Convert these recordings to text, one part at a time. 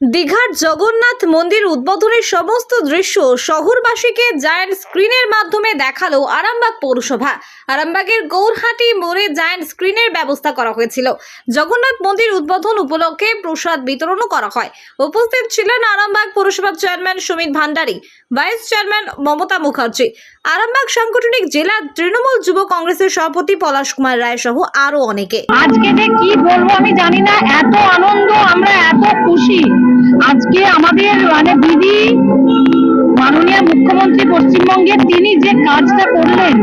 দীঘার জগন্নাথ মন্দির উদ্বোধনের সমস্ত দৃশ্য শহরবাসীকে জায়ান্ট স্ক্রিনের মাধ্যমে দেখাল আরামবাগ পৌরসভা। আরামবাগের গৌরহাটি মোড়ে জায়ান্ট স্ক্রিনের ব্যবস্থা করা হয়েছিল। জগন্নাথ মন্দির উদ্বোধন উপলক্ষে প্রসাদ বিতরণও করা হয়। উপস্থিত ছিলেন আরামবাগ পৌরসভার chairman Sumit Bhandari, vice chairman Mamata Mukherjee. Arambagh সাংগঠনিক জেলা তৃণমূল যুব কংগ্রেসের সভাপতি পলাশ কুমার রায় সহ আরও অনেকে। আজকে কি বলব আমি জানি না। এত আনন্দ, আমরা এত মানে দিদি, মাননীয় মুখ্যমন্ত্রী পশ্চিমবঙ্গের তিনি যে কাজটা করলেন,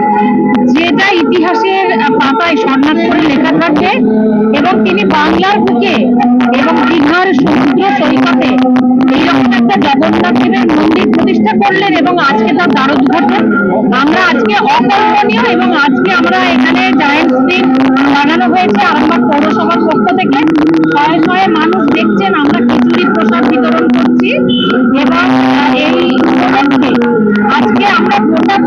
যেটা ইতিহাসের পাতায় স্বর্ণাক্ষরে লেখা থাকে এবং তিনি বাংলার বুকে এবং দীঘার সমুদ্র সৈকতে এইরকম একটা জগন্নাথ দেবের মন্দির প্রতিষ্ঠা করলেন এবং আজকে তার দ্বারোদ্ঘাটন। আমরা আজকে অকল্পনীয় এবং আজকে আমরা এখানে জায়েন্ট স্ক্রিন লাগানো হয়েছে আরামবাগ পৌরসভার পক্ষ থেকে। শয়ে শয়ে